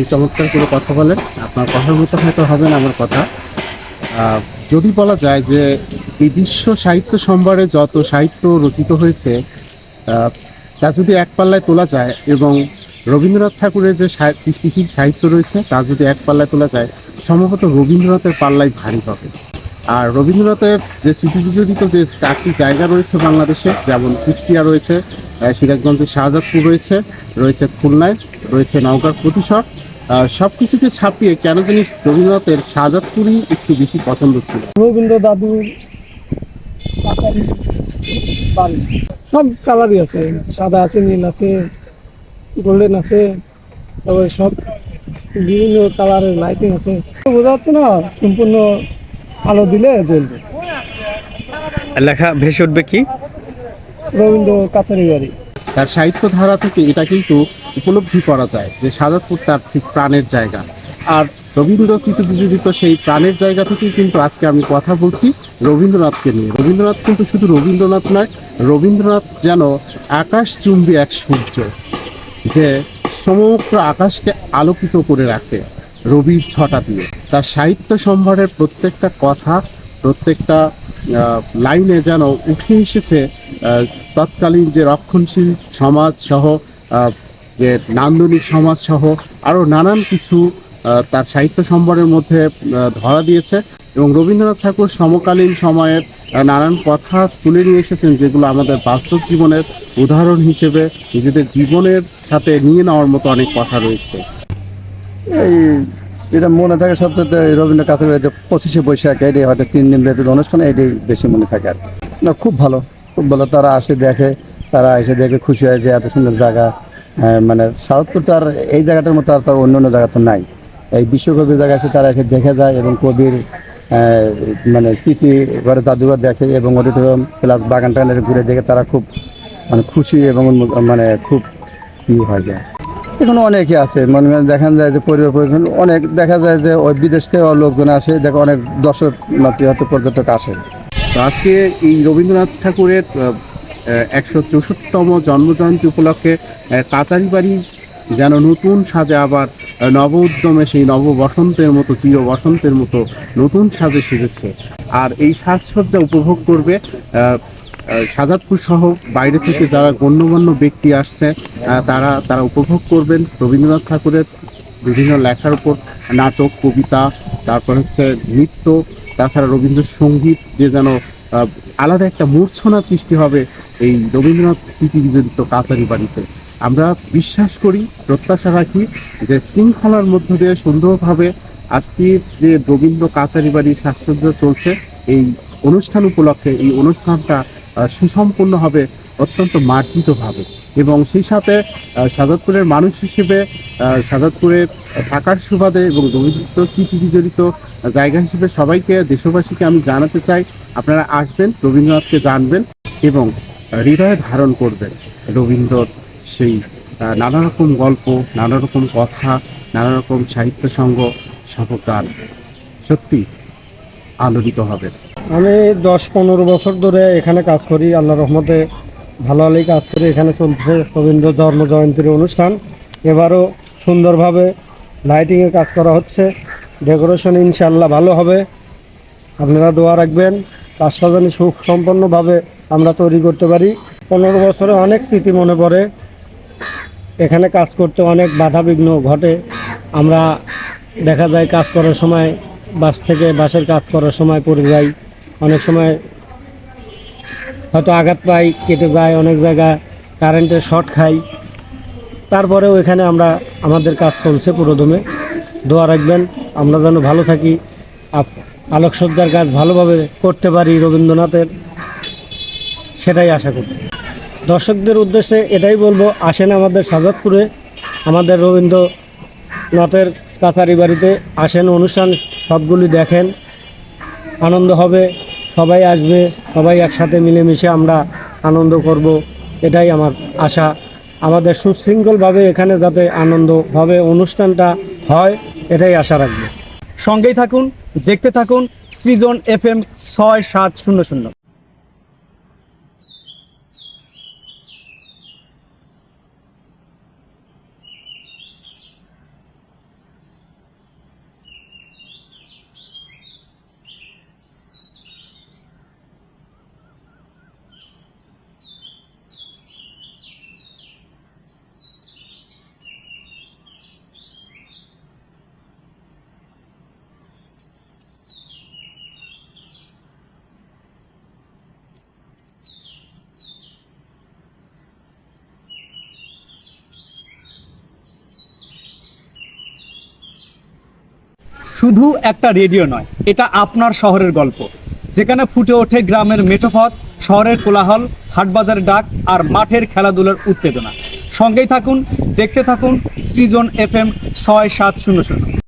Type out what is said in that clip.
আপনি চমৎকার করে কথা বলেন আপনার কথার মতো হয়তো হবে না আমার কথা। যদি বলা যায় যে এই বিশ্ব সাহিত্য সম্ভারে যত সাহিত্য রচিত হয়েছে তা যদি এক পাল্লায় তোলা যায় এবং রবীন্দ্রনাথ ঠাকুরের যে সৃষ্টিশীল সাহিত্য রয়েছে, তা যদি এক পাল্লায় তোলা যায়, সম্ভবত রবীন্দ্রনাথের পাল্লাই ভারী হবে আর রবীন্দ্রনাথের যে স্মৃতিবিজড়িত যে চারটি জায়গা রয়েছে বাংলাদেশে, যেমন কুষ্টিয়া রয়েছে সিরাজগঞ্জের শাহজাদপুর রয়েছে রয়েছে খুলনায়, রয়েছে নওগাঁর প্রতিশর সব কিছুকে ছাপিয়ে কেন জানি রবীন্দ্রনাথের শাহজাদপুরই একটু বেশি পছন্দ ছিল। রবীন্দ্র দাদুর বাড়ি। সব কালারই আছে সাদা আছে নীল আছে গোল্ডেন আছে তারপরে সব বিভিন্ন কালারের লাইটিং আছে। বোঝা যাচ্ছে না সম্পূর্ণ আলো দিলে জ্বলবে। লেখা ভেসে উঠবে কি? রবীন্দ্র কাছারি বাড়ি। তার সাহিত্য ধারা থেকে এটা কিন্তু উপলব্ধি করা যায় যে শাহজাদপুর তার ঠিক প্রাণের জায়গা। আর রবীন্দ্র চিত্তবিজড়িত সেই প্রাণের জায়গা থেকেই কিন্তু আজকে আমি কথা বলছি রবীন্দ্রনাথকে নিয়ে। রবীন্দ্রনাথ কিন্তু শুধু রবীন্দ্রনাথ নয়, রবীন্দ্রনাথ যেন আকাশ চুম্বী এক সূর্য, যে সমগ্র আকাশকে আলোকিত করে রাখে রবির ছটা দিয়ে। তার সাহিত্য সম্ভারের প্রত্যেকটা কথা, প্রত্যেকটা লাইনে যেন উঠে এসেছে তৎকালীন যে রক্ষণশীল সমাজ সহ যে নান্দনিক সমাজ সহ আরও নানান কিছু তার সাহিত্য সম্ভারের মধ্যে ধরা দিয়েছে এবং রবীন্দ্রনাথ ঠাকুর সমকালীন সময়ের নানান কথা তুলে নিয়ে এসেছেন যেগুলো আমাদের বাস্তব জীবনের উদাহরণ হিসেবে নিজেদের জীবনের সাথে নিয়ে নেওয়ার মতো অনেক কথা রয়েছে। এই যেটা মনে থাকে সবচেয়ে এই রবীন্দ্র কাছে যে পঁচিশে বৈশাখ এটাই হয়তো তিন দিন ব্যাপী অনুষ্ঠান এটাই বেশি মনে থাকে আর না, খুব ভালো। খুব ভালো, তারা আসে দেখে, তারা এসে দেখে খুশি হয় যে এত সুন্দর জায়গা মানে সাউথপুর তো আর এই জায়গাটার মতো আর তার অন্য অন্য জায়গা তো নাই। এই বিশ্বকবির জায়গা এসে তারা এসে দেখে যায় এবং কবির মানে স্মৃতি ঘরে জাদুঘর দেখে এবং অডিটোরিয়াম প্লাস বাগান টাগান ঘুরে দেখে তারা খুব মানে খুশি এবং মানে খুব ই হয়ে যায়। এখানে অনেকে আছে, মনে দেখা যায় যে পরিবার পরিজন, অনেক দেখা যায় যে ওই বিদেশ থেকে লোকজন আসে, দেখো অনেক দর্শক মাতৃ পর্যটক আসে। আজকে এই রবীন্দ্রনাথ ঠাকুরের একশো চৌষট্টিতম জন্মজয়ন্তী উপলক্ষে কাচারি বাড়ি যেন নতুন সাজে আবার নব উদ্যমে সেই নব বসন্তের মতো, চির বসন্তের মতো নতুন সাজে সেজেছে। আর এই সাজসজ্জা উপভোগ করবে সাজাদপুর সহ বাইরে থেকে যারা গণ্যমান্য ব্যক্তি আসছে তারা তারা উপভোগ করবেন রবীন্দ্রনাথ ঠাকুরের বিভিন্ন লেখার উপর নাটক, কবিতা, তারপর হচ্ছে নৃত্য, তাছাড়া রবীন্দ্রসঙ্গীত, যে যেন আলাদা একটা মূর্ছনা সৃষ্টি হবে এই রবীন্দ্রনাথ স্মৃতি বিজড়িত কাচারি বাড়িতে। আমরা বিশ্বাস করি, প্রত্যাশা রাখি যে শৃঙ্খলার মধ্য দিয়ে সুন্দরভাবে আজকে যে রবীন্দ্র কাচারি বাড়ি সাজসজ্জা চলছে, এই অনুষ্ঠান উপলক্ষে এই অনুষ্ঠানটা সুসম্পন্ন হবে অত্যন্ত মার্জিতভাবে। এবং সেই সাথে সাজাদপুরের মানুষ হিসেবে সাজাদপুরে থাকার সুবাদে এবং রবীন্দ্র স্মৃতি বিজড়িত জায়গা হিসেবে সবাইকে, দেশবাসীকে আমি জানাতে চাই, আপনারা আসবেন, রবীন্দ্রনাথকে জানবেন এবং হৃদয়ে ধারণ করবেন। রবীন্দ্রর সেই নানা রকম গল্প নানা রকম কথা নানা রকম সাহিত্য সঙ্গ সহ সত্যি আলোড়িত হবে। আমি দশ পনেরো বছর ধরে এখানে কাজ করি, আল্লাহ রহমতে ভালো ভালোই কাজ করি এখানে চলছে রবীন্দ্র জন্ম জয়ন্তীর অনুষ্ঠান। এবারও সুন্দরভাবে লাইটিংয়ের কাজ করা হচ্ছে। ডেকোরেশন ইনশাল্লাহ ভালো হবে। আপনারা দোয়া রাখবেন। কাজটা যেন সুখ সম্পন্নভাবে আমরা তৈরি করতে পারি। পনেরো বছরে অনেক স্মৃতি মনে পড়ে। এখানে কাজ করতে অনেক বাধা বিঘ্ন ঘটে। আমরা দেখা যায় কাজ করার সময়, বাস থেকে বাসের কাজ করার সময় পড়ে যাই। অনেক সময় হয়তো আঘাত পাই, কেটে যায় অনেক জায়গা কারেন্টের শর্ট খাই। তারপরেও এখানে আমরা, আমাদের কাজ চলছে পুরোদমে। দোয়া রাখবেন, আমরা যেন ভালো থাকি। আলোকসজ্জার কাজ ভালোভাবে করতে পারি রবীন্দ্রনাথের। সেটাই আশা করি দর্শকদের উদ্দেশ্যে এটাই বলব, আসেন আমাদের সাজাদপুরে, আমাদের রবীন্দ্রনাথের কাছারি বাড়িতে আসেন, অনুষ্ঠান সবগুলি দেখেন। আনন্দ হবে, সবাই আসবে, সবাই একসাথে মিলেমিশে আমরা আনন্দ করব, এটাই আমার আশা। আমাদের সুশৃঙ্খলভাবে এখানে যাতে আনন্দভাবে অনুষ্ঠানটা হয়, এটাই আশা রাখব। সঙ্গেই থাকুন, দেখতে থাকুন, সৃজন এফ এম ছয় সাত শূন্য শূন্য। শুধু একটা রেডিও নয়, এটা আপনার শহরের গল্প। যেখানে ফুটে ওঠে গ্রামের মেঠোপথ, শহরের কোলাহল হাটবাজারের ডাক আর মাঠের খেলাধুলার উত্তেজনা। সঙ্গেই থাকুন, দেখতে থাকুন সৃজন এফ এম ছয় সাত শূন্য শূন্য।